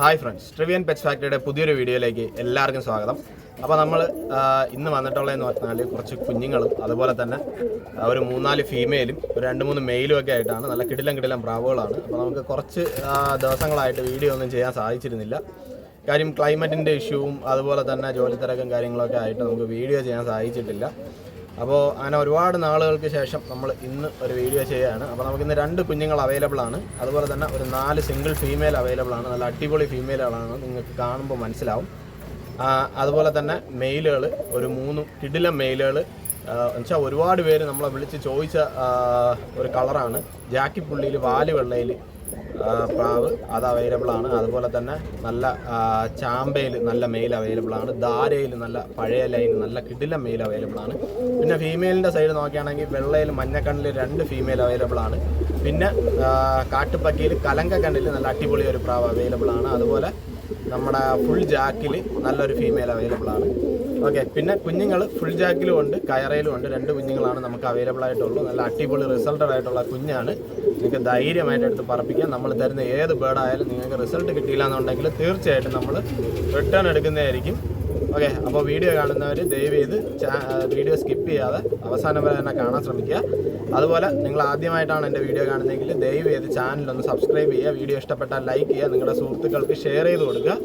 Hi friends ട്രിവിയൻ pets ഫാക്ടറിയുടെ പുതിയൊരു വീഡിയോയിലേക്ക് എല്ലാവർക്കും സ്വാഗതം. അപ്പോൾ നമ്മൾ ഇന്ന് വന്നിട്ടുള്ളതെന്ന് പറഞ്ഞാൽ കുറച്ച് കുഞ്ഞുങ്ങളും അതുപോലെ തന്നെ ഒരു മൂന്നാൽ ഫീമെയിലും ഒരു രണ്ട് മൂന്ന് മെയിലും ഒക്കെ ആയിട്ടാണ് നല്ല കിടിലം കിടിലം പ്രാവുകളാണ്. അപ്പോൾ നമുക്ക് കുറച്ച് ദിവസങ്ങളായിട്ട് വീഡിയോ ഒന്നും ചെയ്യാൻ സാധിച്ചിരുന്നില്ല. കാര്യം ക്ലൈമറ്റിന്റെ ഇഷ്യൂവും അതുപോലെ തന്നെ ജോലി തിരക്കും കാര്യങ്ങളൊക്കെ ആയിട്ട് നമുക്ക് വീഡിയോ ചെയ്യാൻ സാധിച്ചിട്ടില്ല. അപ്പോൾ അങ്ങനെ ഒരുപാട് നാളുകൾക്ക് ശേഷം നമ്മൾ ഇന്ന് ഒരു വീഡിയോ ചെയ്യുകയാണ്. അപ്പോൾ നമുക്ക് ഇന്ന് രണ്ട് കുഞ്ഞുങ്ങൾ അവൈലബിൾ ആണ്. അതുപോലെ തന്നെ ഒരു നാല് സിംഗിൾ ഫീമെയിൽ അവൈലബിൾ ആണ്. നല്ല അടിപൊളി ഫീമെയിലുകളാണ് നിങ്ങൾക്ക് കാണുമ്പോൾ മനസ്സിലാവും. അതുപോലെ തന്നെ മെയിലുകൾ ഒരു മൂന്ന് കിടിലം മെയിലുകൾ എന്നുവെച്ചാൽ ഒരുപാട് പേര് നമ്മളെ വിളിച്ച് ചോദിച്ച ഒരു കളറാണ് ജാക്കി പുള്ളിയിൽ വാൽ വെള്ളയിൽ പ്രാവ് അത് അവൈലബിൾ ആണ്. അതുപോലെ തന്നെ നല്ല ചാമ്പയിൽ നല്ല മെയിൽ അവൈലബിൾ ആണ്. ധാരയിൽ നല്ല പഴയ ലൈൻ നല്ല കിടില മെയിൽ അവൈലബിൾ ആണ്. പിന്നെ ഫീമെയിലിന്റെ സൈഡ് നോക്കുകയാണെങ്കിൽ വെള്ളയിൽ മഞ്ഞക്കണ്ണിൽ രണ്ട് ഫീമെയിൽ അവൈലബിൾ ആണ്. പിന്നെ കാട്ടുപ്പക്കിയിൽ കലങ്കക്കണ്ണിൽ നല്ല അടിപൊളി ഒരു പ്രാവ് അവൈലബിൾ ആണ്. അതുപോലെ നമ്മുടെ ഫുൾ ജാക്കിൽ നല്ലൊരു ഫീമെയിൽ അവൈലബിൾ ആണ്. ഓക്കെ പിന്നെ കുഞ്ഞുങ്ങൾ ഫുൾ ജാക്കിലും ഉണ്ട് കയറയിലും ഉണ്ട്. രണ്ട് കുഞ്ഞുങ്ങളാണ് നമുക്ക് അവൈലബിൾ ആയിട്ടുള്ളൂ നല്ല അടിപൊളി റിസൾട്ടഡ് ആയിട്ടുള്ള കുഞ്ഞാണ്. നിങ്ങൾക്ക് ധൈര്യമായിട്ട് എടുത്ത് പറപ്പിക്കാം. നമ്മൾ തരുന്ന ഏത് ബേർഡ് ആയാലും നിങ്ങൾക്ക് റിസൾട്ട് കിട്ടിയില്ല എന്നുണ്ടെങ്കിൽ തീർച്ചയായിട്ടും നമ്മൾ റിട്ടേൺ എടുക്കുന്നതായിരിക്കും. ഓക്കെ അപ്പോൾ വീഡിയോ കാണുന്നവർ ദയവ് ചെയ്ത് വീഡിയോ സ്കിപ്പ് ചെയ്യാതെ അവസാനം വരെ തന്നെ കാണാൻ ശ്രമിക്കുക. അതുപോലെ നിങ്ങൾ ആദ്യമായിട്ടാണ് എന്റെ വീഡിയോ കാണുന്നതെങ്കിൽ ദയവ് ചെയ്ത് ചാനലൊന്ന് സബ്സ്ക്രൈബ് ചെയ്യുക. വീഡിയോ ഇഷ്ടപ്പെട്ടാൽ ലൈക്ക് ചെയ്യുക. നിങ്ങളുടെ സുഹൃത്തുക്കൾക്ക് ഷെയർ ചെയ്ത് കൊടുക്കുക.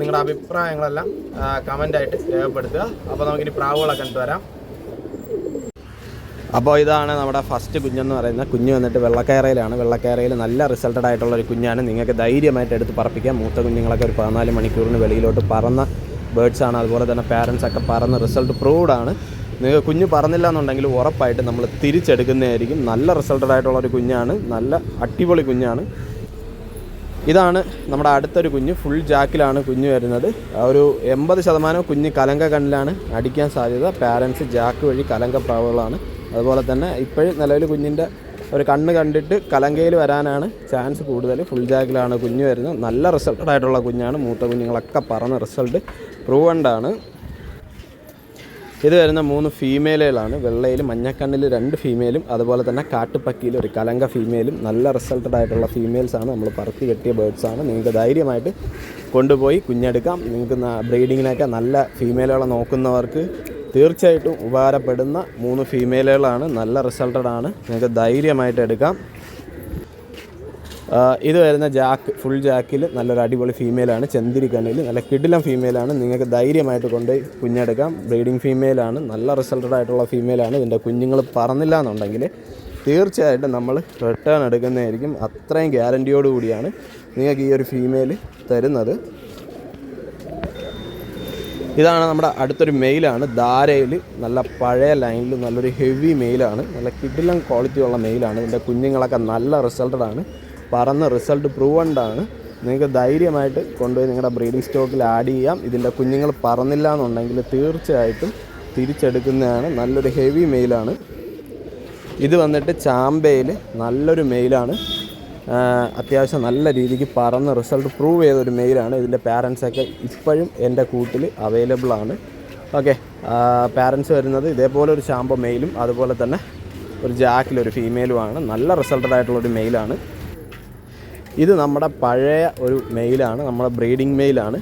നിങ്ങളുടെ അഭിപ്രായങ്ങളെല്ലാം കമന്റായിട്ട് രേഖപ്പെടുത്തുക. അപ്പോൾ നമുക്കിനി പ്രാവുകളൊക്കെ കണ്ടു വരാം. അപ്പോൾ ഇതാണ് നമ്മുടെ ഫസ്റ്റ് കുഞ്ഞെന്ന് പറയുന്നത് കുഞ്ഞ് വന്നിട്ട് വെള്ളക്കയറയിലാണ്. വെള്ളക്കയറയിൽ നല്ല റിസൾട്ടഡ് ആയിട്ടുള്ള ഒരു കുഞ്ഞാണ്. നിങ്ങൾക്ക് ധൈര്യമായിട്ട് എടുത്ത് പറപ്പിക്കാം. മൂത്ത കുഞ്ഞുങ്ങളൊക്കെ ഒരു പതിനാല് മണിക്കൂറിന് വെളിയിലോട്ട് പറന്ന ബേഡ്സാണ് അതുപോലെ തന്നെ പാരൻസൊക്കെ പറന്ന് റിസൾട്ട് പ്രൂവ്ഡ് ആണ്. നിങ്ങൾക്ക് കുഞ്ഞ് പറന്നില്ല എന്നുണ്ടെങ്കിൽ ഉറപ്പായിട്ട് നമ്മൾ തിരിച്ചെടുക്കുന്നതായിരിക്കും. നല്ല റിസൾട്ടഡ് ആയിട്ടുള്ള ഒരു കുഞ്ഞാണ്. നല്ല അടിപൊളി കുഞ്ഞാണ്. ഇതാണ് നമ്മുടെ അടുത്തൊരു കുഞ്ഞ് ഫുൾ ജാക്കിലാണ് കുഞ്ഞ് വരുന്നത്. ഒരു എൺപത് ശതമാനം കുഞ്ഞ് കലങ്ക കണ്ണിലാണ് അടിക്കാൻ സാധ്യത. പാരൻസ് ജാക്ക് വഴി കലങ്ക പ്രാവുകളാണ്. അതുപോലെ തന്നെ ഇപ്പോഴും നിലവിൽ കുഞ്ഞിന്റെ ഒരു കണ്ണ് കണ്ടിട്ട് കലങ്കയിൽ വരാനാണ് ചാൻസ് കൂടുതൽ. ഫുൾ ജാക്കിലാണ് കുഞ്ഞ് വരുന്നത്. നല്ല റിസൾട്ടഡ് ആയിട്ടുള്ള കുഞ്ഞാണ്. മൂത്ത കുഞ്ഞുങ്ങളൊക്കെ പറഞ്ഞ റിസൾട്ട് പ്രൂവണ്ടാണ് ഇത് വരുന്ന മൂന്ന് ഫീമെയിലുകളാണ് വെള്ളയിൽ മഞ്ഞക്കണ്ണിൽ രണ്ട് ഫീമെയിലും അതുപോലെ തന്നെ കാട്ടുപക്കിയിൽ ഒരു കലങ്ക ഫീമെയിലും നല്ല റിസൾട്ടഡ് ആയിട്ടുള്ള ഫീമെയിൽസാണ് നമ്മൾ പറത്തി കെട്ടിയ ബേർഡ്സ് ആണ്. നിങ്ങൾക്ക് ധൈര്യമായിട്ട് കൊണ്ടുപോയി കുഞ്ഞെടുക്കാം. നിങ്ങൾക്ക് ബ്രീഡിങ്ങിനൊക്കെ നല്ല ഫീമെയിലുകളെ നോക്കുന്നവർക്ക് തീർച്ചയായിട്ടും ഉപകാരപ്പെടുന്ന മൂന്ന് ഫീമെയിലുകളാണ് നല്ല റിസൾട്ടഡ് ആണ്. നിങ്ങൾക്ക് ധൈര്യമായിട്ട് എടുക്കാം. ഇത് വരുന്ന ജാക്ക് ഫുൾ ജാക്കിൽ നല്ലൊരു അടിപൊളി ഫീമെയിലാണ് ചെന്തിരിക്കണ്ണിൽ നല്ല കിടിലം ഫീമെയിലാണ് നിങ്ങൾക്ക് ധൈര്യമായിട്ട് കൊണ്ടുപോയി കുഞ്ഞെടുക്കാം. ബ്രീഡിങ് ഫീമെയിലാണ് നല്ല റിസൾട്ടഡ് ആയിട്ടുള്ള ഫീമെയിലാണ് ഇതിന്റെ കുഞ്ഞുങ്ങൾ പറന്നില്ല എന്നുണ്ടെങ്കിൽ തീർച്ചയായിട്ടും നമ്മൾ റിട്ടേൺ എടുക്കുന്നതായിരിക്കും. അത്രയും ഗ്യാരന്റിയോടുകൂടിയാണ് നിങ്ങൾക്ക് ഈ ഒരു ഫീമെയിൽ തരുന്നത്. ഇതാണ് നമ്മുടെ അടുത്തൊരു മെയിലാണ് ധാരയിൽ നല്ല പഴയ ലൈനിൽ നല്ലൊരു ഹെവി മെയിലാണ് നല്ല കിടിലം ക്വാളിറ്റി ഉള്ള മെയിലാണ് ഇതിന്റെ കുഞ്ഞുങ്ങളൊക്കെ നല്ല റിസൾട്ടഡാണ് പറന്ന് റിസൾട്ട് പ്രൂവൺഡ് ആണ് നിങ്ങൾക്ക് ധൈര്യമായിട്ട് കൊണ്ടുപോയി നിങ്ങളുടെ ബ്രീഡിംഗ് സ്റ്റോക്കിൽ ആഡ് ചെയ്യാം. ഇതിന്റെ കുഞ്ഞുങ്ങൾ പറന്നില്ല എന്നുണ്ടെങ്കിൽ തീർച്ചയായിട്ടും തിരിച്ചെടുക്കുന്നതാണ്. നല്ലൊരു ഹെവി മെയിലാണ്. ഇത് വന്നിട്ട് ചാമ്പയിൽ നല്ലൊരു മെയിലാണ്. അത്യാവശ്യം നല്ല രീതിക്ക് പറന്ന് റിസൾട്ട് പ്രൂവ് ചെയ്തൊരു മെയിലാണ്. ഇതിന്റെ പാരൻസൊക്കെ ഇപ്പോഴും എന്റെ കൂട്ടിൽ അവൈലബിൾ ആണ്. ഓക്കെ പാരൻസ് വരുന്നത് ഇതേപോലെ ഒരു ചാമ്പ മെയിലും അതുപോലെ തന്നെ ഒരു ജാക്കിലൊരു ഫീമെയിലുമാണ് നല്ല റിസൾട്ടഡ് ആയിട്ടുള്ള ഒരു മെയിലാണ്. ഇത് നമ്മുടെ പഴയ ഒരു മെയിലാണ് നമ്മുടെ ബ്രീഡിംഗ് മെയിലാണ്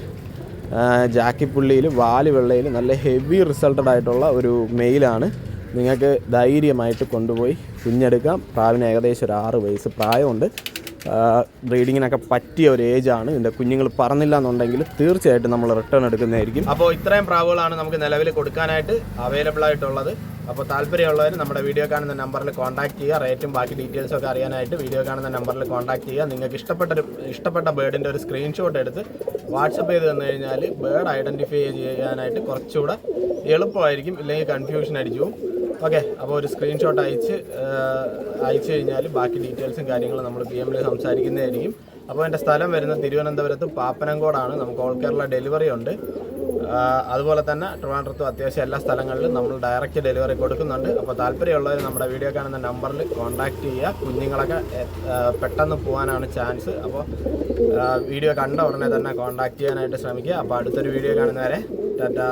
ജാക്കിപ്പുള്ളിയിൽ വാൽ വെള്ളയിൽ നല്ല ഹെവി റിസൾട്ടഡ് ആയിട്ടുള്ള ഒരു മെയിലാണ് നിങ്ങൾക്ക് ധൈര്യമായിട്ട് കൊണ്ടുപോയി കുഞ്ഞെടുക്കാം. പ്രാവിന് ഏകദേശം ഒരു ആറ് വയസ്സ് പ്രായമുണ്ട്. ബ്രീഡിങ്ങിനൊക്കെ പറ്റിയ ഒരു ഏജാണ് ഇതിന്റെ കുഞ്ഞുങ്ങൾ പറഞ്ഞില്ല എന്നുണ്ടെങ്കിൽ തീർച്ചയായിട്ടും നമ്മൾ റിട്ടേൺ എടുക്കുന്നതായിരിക്കും. അപ്പോൾ ഇത്രയും പ്രാവുകളാണ് നമുക്ക് നിലവിൽ കൊടുക്കാനായിട്ട് അവൈലബിൾ ആയിട്ടുള്ളത്. അപ്പോൾ താല്പര്യമുള്ളവർ നമ്മുടെ വീഡിയോ കാണുന്ന നമ്പറിൽ കോൺടാക്ട് ചെയ്യുക. റേറ്റും ബാക്കി ഡീറ്റെയിൽസും ഒക്കെ അറിയാനായിട്ട് വീഡിയോ കാണുന്ന നമ്പറിൽ കോൺടാക്ട് ചെയ്യുക. നിങ്ങൾക്ക് ഇഷ്ടപ്പെട്ട ഒരു ഇഷ്ടപ്പെട്ട ബേർഡിന്റെ ഒരു സ്ക്രീൻഷോട്ട് എടുത്ത് വാട്സപ്പ് ചെയ്ത് തന്നു കഴിഞ്ഞാൽ ബേർഡ് ഐഡന്റിഫൈ ചെയ്യാനായിട്ട് കുറച്ചുകൂടെ എളുപ്പമായിരിക്കും. ഇല്ലെങ്കിൽ കൺഫ്യൂഷൻ അടിച്ചു ഓക്കെ അപ്പോൾ ഒരു സ്ക്രീൻഷോട്ട് അയച്ച് അയച്ചു കഴിഞ്ഞാൽ ബാക്കി ഡീറ്റെയിൽസും കാര്യങ്ങളും നമ്മൾ പി എമ്മിൽ സംസാരിക്കുന്നതായിരിക്കും. അപ്പോൾ എന്റെ സ്ഥലം വരുന്നത് തിരുവനന്തപുരത്ത് പാപ്പനംകോടാണ്. നമുക്ക് ഓൾ കേരള ഡെലിവറി ഉണ്ട്. അതുപോലെ തന്നെ ട്രിവാൻഡ്രത്തും അത്യാവശ്യം എല്ലാ സ്ഥലങ്ങളിലും നമ്മൾ ഡയറക്റ്റ് ഡെലിവറി കൊടുക്കുന്നുണ്ട്. അപ്പോൾ താല്പര്യമുള്ളവർ നമ്മുടെ വീഡിയോ കാണുന്ന നമ്പറിൽ കോൺടാക്റ്റ് ചെയ്യുക. കുഞ്ഞുങ്ങളൊക്കെ പെട്ടെന്ന് പോകാനാണ് ചാൻസ് അപ്പോൾ വീഡിയോ കണ്ട ഉടനെ തന്നെ കോൺടാക്റ്റ് ചെയ്യാനായിട്ട് ശ്രമിക്കുക. അപ്പോൾ അടുത്തൊരു വീഡിയോ കാണുന്നവരെ ടാറ്റാ.